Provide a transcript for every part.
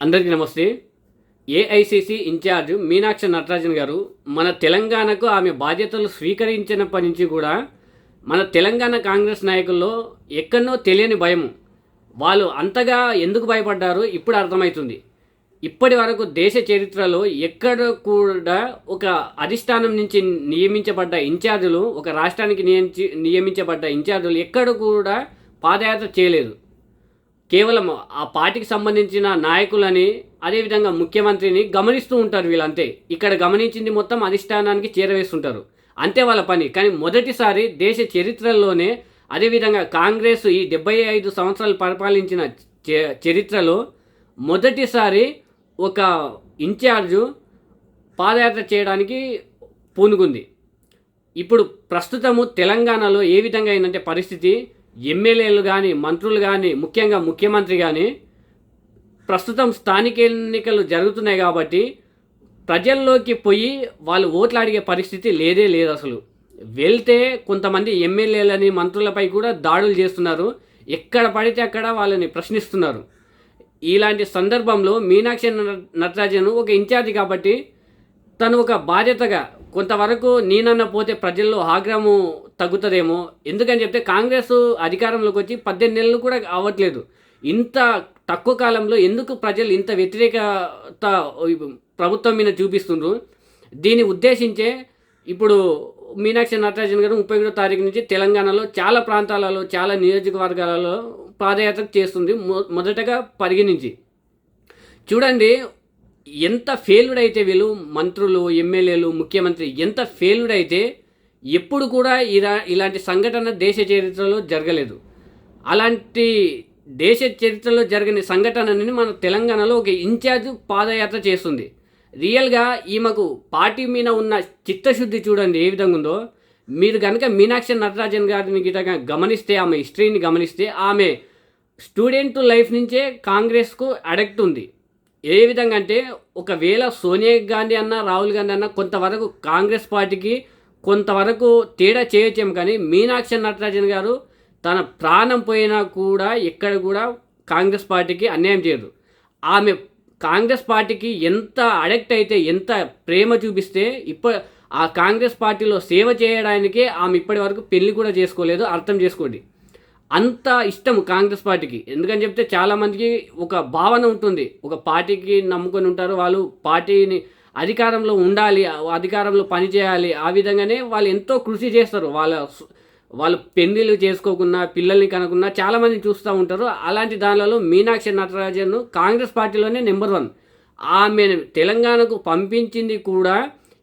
అందరికీ నమస్తే. AICC incharge Meenakshi Natarajan గారు మన తెలంగాణకు ఆమె బాధ్యతలు స్వీకరించినప్పటి నుంచి కూడా మన తెలంగాణ కాంగ్రెస్ నాయకుల్లో ఎక్కడనో తెలియని భయం. వాళ్ళు అంతగా ఎందుకు భయపడ్డారో? ఇప్పుడు అర్థమవుతుంది. ఇప్పటి వరకు దేశ చరిత్రలో ఎక్కడ కూడా ఒక అధిష్టానం నుంచి నియమించబడ్డ ఇన్ఛార్జులు ఒక రాష్ట్రానికి నియమించి నియమించబడ్డ ఇన్ఛార్జులు ఎక్కడ కూడా పాదయాత్ర చేయలేదు. కేవలం ఆ పార్టీకి సంబంధించిన నాయకులని అదేవిధంగా ముఖ్యమంత్రిని గమనిస్తూ ఉంటారు వీళ్ళంతే. ఇక్కడ గమనించింది మొత్తం అధిష్టానానికి చేరవేస్తుంటారు. అంతే వాళ్ళ పని. కానీ మొదటిసారి దేశ చరిత్రలోనే అదేవిధంగా కాంగ్రెస్ ఈ డెబ్బై ఐదు సంవత్సరాలు పరిపాలించిన చ- చరిత్రలో మొదటిసారి ఒక ఇన్ఛార్జు పాదయాత్ర చేయడానికి పూనుకుంది. ఇప్పుడు ప్రస్తుతము తెలంగాణలో ఏ విధంగా అయిందంటే పరిస్థితి ఎమ్మెల్యేలు కానీ మంత్రులు కానీ ముఖ్యంగా ముఖ్యమంత్రి కానీ ప్రస్తుతం స్థానిక ఎన్నికలు జరుగుతున్నాయి కాబట్టి ప్రజల్లోకి పోయి వాళ్ళు ఓట్లు అడిగే పరిస్థితి లేదే లేదు అసలు. వెళ్తే కొంతమంది ఎమ్మెల్యేలని మంత్రులపై కూడా దాడులు చేస్తున్నారు. ఎక్కడ పడితే అక్కడ వాళ్ళని ప్రశ్నిస్తున్నారు. ఇలాంటి సందర్భంలో మీనాక్షి నటరాజన్ ఒక ఇన్ఛార్జి కాబట్టి తను ఒక బాధ్యతగా కొంతవరకు నేనన్న పోతే ప్రజల్లో ఆగ్రహము తగ్గుతుందేమో. ఎందుకని చెప్తే కాంగ్రెస్ అధికారంలోకి వచ్చి పద్దెనిమిది నెలలు కూడా అవ్వట్లేదు. ఇంత తక్కువ కాలంలో ఎందుకు ప్రజలు ఇంత వ్యతిరేకత ప్రభుత్వం మీద చూపిస్తుండ్రు? దీన్ని ఉద్దేశించే ఇప్పుడు మీనాక్షి నటరాజన్ గారు ముప్పై ఒకటో తారీఖు నుంచి తెలంగాణలో చాలా ప్రాంతాలలో చాలా నియోజకవర్గాలలో పాదయాత్ర చేస్తుంది మొ- మొదటగా పరిగణించి. చూడండి ఎంత ఫెయిల్డ్ అయితే వీళ్ళు మంత్రులు ఎమ్మెల్యేలు ముఖ్యమంత్రి ఎంత ఫెయిల్డ్ అయితే ఎప్పుడు కూడా ఇలా ఇలాంటి సంఘటన దేశ చరిత్రలో జరగలేదు. అలాంటి దేశ చరిత్రలో జరిగిన సంఘటనని మన తెలంగాణలో ఒక ఇన్ఛార్జ్ పాదయాత్ర చేస్తుంది. రియల్గా ఈమెకు పార్టీ మీద ఉన్న చిత్తశుద్ధి చూడండి ఏ విధంగా ఉందో. మీరు కనుక మీనాక్షి నటరాజన్ గారిని గిట గమనిస్తే ఆమె హిస్టరీని గమనిస్తే ఆమె స్టూడెంట్ లైఫ్ నుంచే కాంగ్రెస్కు అడక్ట్ ఉంది. ఏ విధంగా అంటే ఒకవేళ సోనియా గాంధీ అన్న రాహుల్ గాంధీ అన్న కొంతవరకు కాంగ్రెస్ పార్టీకి కొంతవరకు తేడా చేయొచ్చేమో కానీ మీనాక్షి నటరాజన్ గారు తన ప్రాణం పోయినా కూడా ఎక్కడ కూడా కాంగ్రెస్ పార్టీకి అన్యాయం చేయదు. ఆమె కాంగ్రెస్ పార్టీకి ఎంత అడక్ట్ అయితే ఎంత ప్రేమ చూపిస్తే ఇప్ప ఆ కాంగ్రెస్ పార్టీలో సేవ చేయడానికే ఆమె ఇప్పటి వరకు పెళ్ళి కూడా చేసుకోలేదు అర్థం చేసుకోండి. అంత ఇష్టం కాంగ్రెస్ పార్టీకి. ఎందుకని చెప్తే చాలామందికి ఒక భావన ఉంటుంది. ఒక పార్టీకి నమ్ముకొని ఉంటారు వాళ్ళు పార్టీని అధికారంలో ఉండాలి అధికారంలో పనిచేయాలి. ఆ విధంగానే వాళ్ళు ఎంతో కృషి చేస్తారు. వాళ్ళ వాళ్ళు పెళ్ళిళ్ళు చేసుకోకుండా పిల్లల్ని కనుకున్నా చాలామంది చూస్తూ ఉంటారు. అలాంటి దానిలలో మీనాక్షి నటరాజన్ కాంగ్రెస్ పార్టీలోనే నెంబర్ వన్. ఆమె తెలంగాణకు పంపించింది కూడా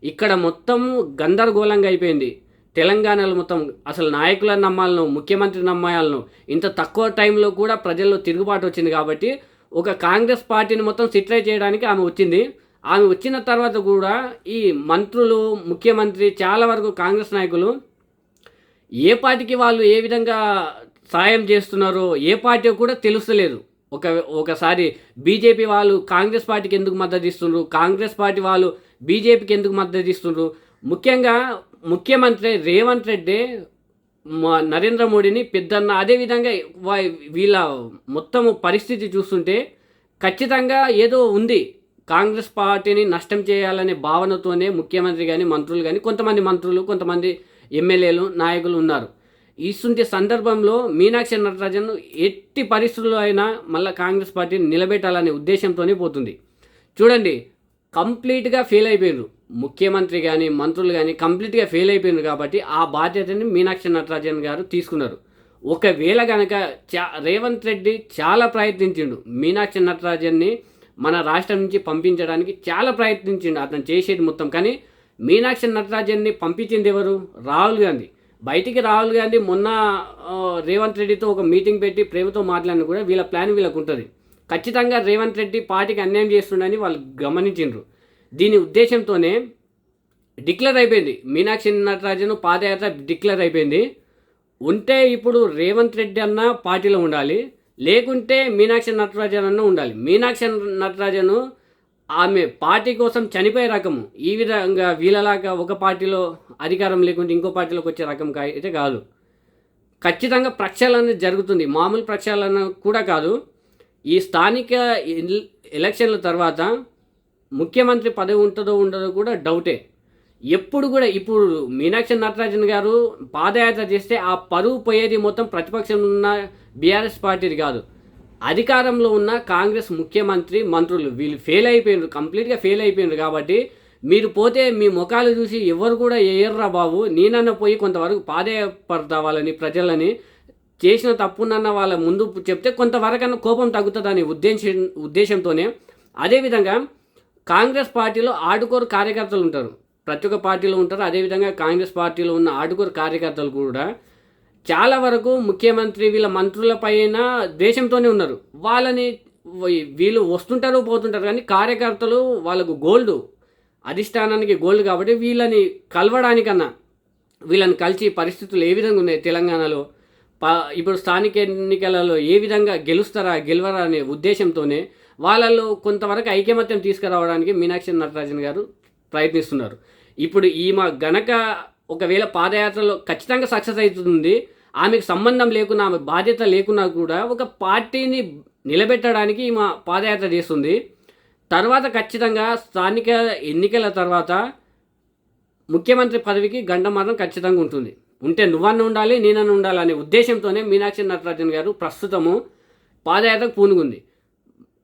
ఇక్కడ మొత్తం గందరగోళంగా అయిపోయింది. తెలంగాణలో మొత్తం అసలు నాయకులను నమ్మాలను ముఖ్యమంత్రి నమ్మాలను ఇంత తక్కువ టైంలో కూడా ప్రజల్లో తిరుగుబాటు వచ్చింది కాబట్టి ఒక కాంగ్రెస్ పార్టీని మొత్తం సిట్రై చేయడానికి ఆమె వచ్చింది. ఆమె వచ్చిన తర్వాత కూడా ఈ మంత్రులు ముఖ్యమంత్రి చాలా వరకు కాంగ్రెస్ నాయకులు ఏ పార్టీకి వాళ్ళు ఏ విధంగా సాయం చేస్తున్నారో ఏ పార్టీ కూడా తెలుస్తలేదు. ఒక ఒకసారి బీజేపీ వాళ్ళు కాంగ్రెస్ పార్టీకి ఎందుకు మద్దతు ఇస్తున్నారు కాంగ్రెస్ పార్టీ వాళ్ళు బీజేపీకి ఎందుకు మద్దతు ఇస్తున్నారు ముఖ్యంగా ముఖ్యమంత్రి రేవంత్ రెడ్డి మా- నరేంద్ర మోడీని పెద్దన్న అదేవిధంగా వీళ్ళ మొత్తము పరిస్థితి చూస్తుంటే ఖచ్చితంగా ఏదో ఉంది. కాంగ్రెస్ పార్టీని నష్టం చేయాలనే భావనతోనే ముఖ్యమంత్రి కానీ మంత్రులు కానీ కొంతమంది మంత్రులు కొంతమంది ఎమ్మెల్యేలు నాయకులు ఉన్నారు. ఇస్తుంటే సందర్భంలో మీనాక్షి నటరాజన్ ఎట్టి పరిస్థితుల్లో అయినా మళ్ళీ కాంగ్రెస్ పార్టీని నిలబెట్టాలనే ఉద్దేశంతోనే పోతుంది. చూడండి కంప్లీట్గా ఫెయిల్ అయిపోయారు ముఖ్యమంత్రి కానీ మంత్రులు కానీ కంప్లీట్గా ఫెయిల్ అయిపోయినారు కాబట్టి ఆ బాధ్యతని మీనాక్షి నటరాజన్ గారు తీసుకున్నారు. ఒకవేళ కనుక చా రేవంత్ రెడ్డి చాలా ప్రయత్నించిండు మీనాక్షి నటరాజన్ని మన రాష్ట్రం నుంచి పంపించడానికి చాలా ప్రయత్నించిండు అతను చేసేది మొత్తం. కానీ మీనాక్షి నటరాజన్ని పంపించింది ఎవరు? రాహుల్ గాంధీ. బయటికి రాహుల్ గాంధీ మొన్న రేవంత్ రెడ్డితో ఒక మీటింగ్ పెట్టి ప్రేమతో మాట్లాడిన కూడా వీళ్ళ ప్లాన్ వీళ్ళకు ఉంటుంది. ఖచ్చితంగా రేవంత్ రెడ్డి పార్టీకి అన్యాయం చేస్తుండని వాళ్ళు గమనించిండ్రు. దీని ఉద్దేశంతోనే డిక్లేర్ అయిపోయింది. మీనాక్షి నటరాజన్ పాదయాత్ర డిక్లేర్ అయిపోయింది. ఉంటే ఇప్పుడు రేవంత్ రెడ్డి అన్న పార్టీలో ఉండాలి. లేకుంటే మీనాక్షి నటరాజన్ అన్న ఉండాలి. మీనాక్షి నటరాజను ఆమె పార్టీ కోసం చనిపోయే రకము. ఈ విధంగా వీళ్ళలాగా ఒక పార్టీలో అధికారం లేకుంటే ఇంకో పార్టీలోకి వచ్చే రకం కా- అయితే కాదు. ఖచ్చితంగా ప్రక్షాళన జరుగుతుంది. మామూలు ప్రక్షాళన కూడా కాదు. ఈ స్థానిక ఎల్- ఎలక్షన్ల తర్వాత ముఖ్యమంత్రి పదవి ఉంటుందో ఉండదో కూడా డౌటే. ఎప్పుడు కూడా ఇప్పుడు మీనాక్షి నటరాజన్ గారు పాదయాత్ర చేస్తే ఆ పరువు పోయేది మొత్తం ప్రతిపక్షంలో ఉన్న బీఆర్ఎస్ పార్టీది కాదు. అధికారంలో ఉన్న కాంగ్రెస్ ముఖ్యమంత్రి మంత్రులు వీళ్ళు ఫెయిల్ అయిపోయినారు కంప్లీట్గా ఫెయిల్ అయిపోయినారు కాబట్టి మీరు పోతే మీ ముఖాలు చూసి ఎవరు కూడా ఏయర్రా బాబు నేనన్న పోయి కొంతవరకు పాదయపడతా వాళ్ళని ప్రజలని చేసిన తప్పునన్న వాళ్ళ ముందు చెప్తే కొంతవరకన్నా కోపం తగ్గుతుందని ఉద్దేశం ఉద్దేశంతోనే. అదేవిధంగా కాంగ్రెస్ పార్టీలో ఆడుకోరు కార్యకర్తలు ఉంటారు. ప్రతి ఒక్క పార్టీలో ఉంటారు. అదేవిధంగా కాంగ్రెస్ పార్టీలో ఉన్న ఆడుకోరు కార్యకర్తలు కూడా చాలా వరకు ముఖ్యమంత్రి వీళ్ళ మంత్రుల పైన దేశంతోనే ఉన్నారు. వాళ్ళని వీళ్ళు వస్తుంటారు పోతుంటారు కానీ కార్యకర్తలు వాళ్ళకు గోల్డ్ అధిష్టానానికి గోల్డ్ కాబట్టి వీళ్ళని కలవడానికన్నా వీళ్ళని కలిసి పరిస్థితులు ఏ విధంగా ఉన్నాయి తెలంగాణలో? ప ఇప్పుడు స్థానిక ఎన్నికలలో ఏ విధంగా గెలుస్తారా గెలవరా అనే ఉద్దేశంతోనే వాళ్ళలో కొంతవరకు ఐకమత్యం తీసుకురావడానికి మీనాక్షి నటరాజన్ గారు ప్రయత్నిస్తున్నారు. ఇప్పుడు ఈమె గనక ఒకవేళ పాదయాత్రలో ఖచ్చితంగా సక్సెస్ అవుతుంది ఆమెకు సంబంధం లేకున్నా ఆమె బాధ్యత లేకున్నా కూడా ఒక పార్టీని నిలబెట్టడానికి ఈమె పాదయాత్ర చేస్తుంది. తర్వాత ఖచ్చితంగా స్థానిక ఎన్నికల తర్వాత ముఖ్యమంత్రి పదవికి గండమారం ఖచ్చితంగా ఉంటుంది. ఉంటే నువ్వన్న ఉండాలి నేనన్న ఉండాలి అనే ఉద్దేశంతోనే మీనాక్షి నటరాజన్ గారు ప్రస్తుతము పాదయాత్రకు పూనుకుంది.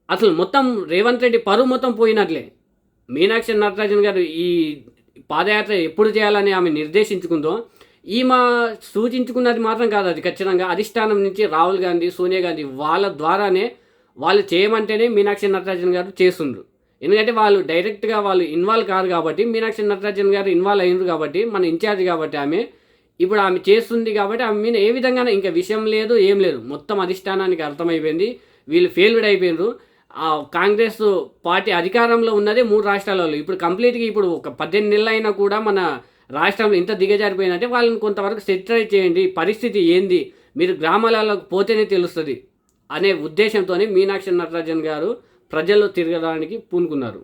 అసలు మొత్తం రేవంత్ రెడ్డి పరువు మొత్తం పోయినట్లే. మీనాక్షి నటరాజన్ గారు ఈ పాదయాత్ర ఎప్పుడు చేయాలని ఆమె నిర్దేశించుకుందో ఈమె సూచించుకున్నది మాత్రం కాదు అది ఖచ్చితంగా. అధిష్టానం నుంచి రాహుల్ గాంధీ సోనియా గాంధీ వాళ్ళ ద్వారానే వాళ్ళు చేయమంటేనే మీనాక్షి నటరాజన్ గారు చేస్తుండ్రు. ఎందుకంటే వాళ్ళు డైరెక్ట్గా వాళ్ళు ఇన్వాల్వ్ కాదు కాబట్టి మీనాక్షి నటరాజన్ గారు ఇన్వాల్వ్ అయ్యారు కాబట్టి మన ఇన్ఛార్జ్ కాబట్టి ఆమె ఇప్పుడు ఆమె చేస్తుంది కాబట్టి ఆమె మీద ఏ విధంగానే ఇంకా విషయం లేదు ఏం లేదు. మొత్తం అధిష్టానానికి అర్థమైపోయింది. వీళ్ళు ఫెయిల్డ్ అయిపోయినారు. కాంగ్రెస్ పార్టీ అధికారంలో ఉన్నదే మూడు రాష్ట్రాలలో ఇప్పుడు కంప్లీట్గా ఇప్పుడు ఒక పద్దెనిమిది నెలలు అయినా కూడా మన రాష్ట్రంలో ఇంత దిగజారిపోయిందంటే వాళ్ళని కొంతవరకు సెటిలైజ్ చేయండి. పరిస్థితి ఏంది? మీరు గ్రామాలకు పోతేనే తెలుస్తుంది అనే ఉద్దేశంతోనే మీనాక్షి నటరాజన్ గారు ప్రజల్లో తిరగడానికి పూనుకున్నారు.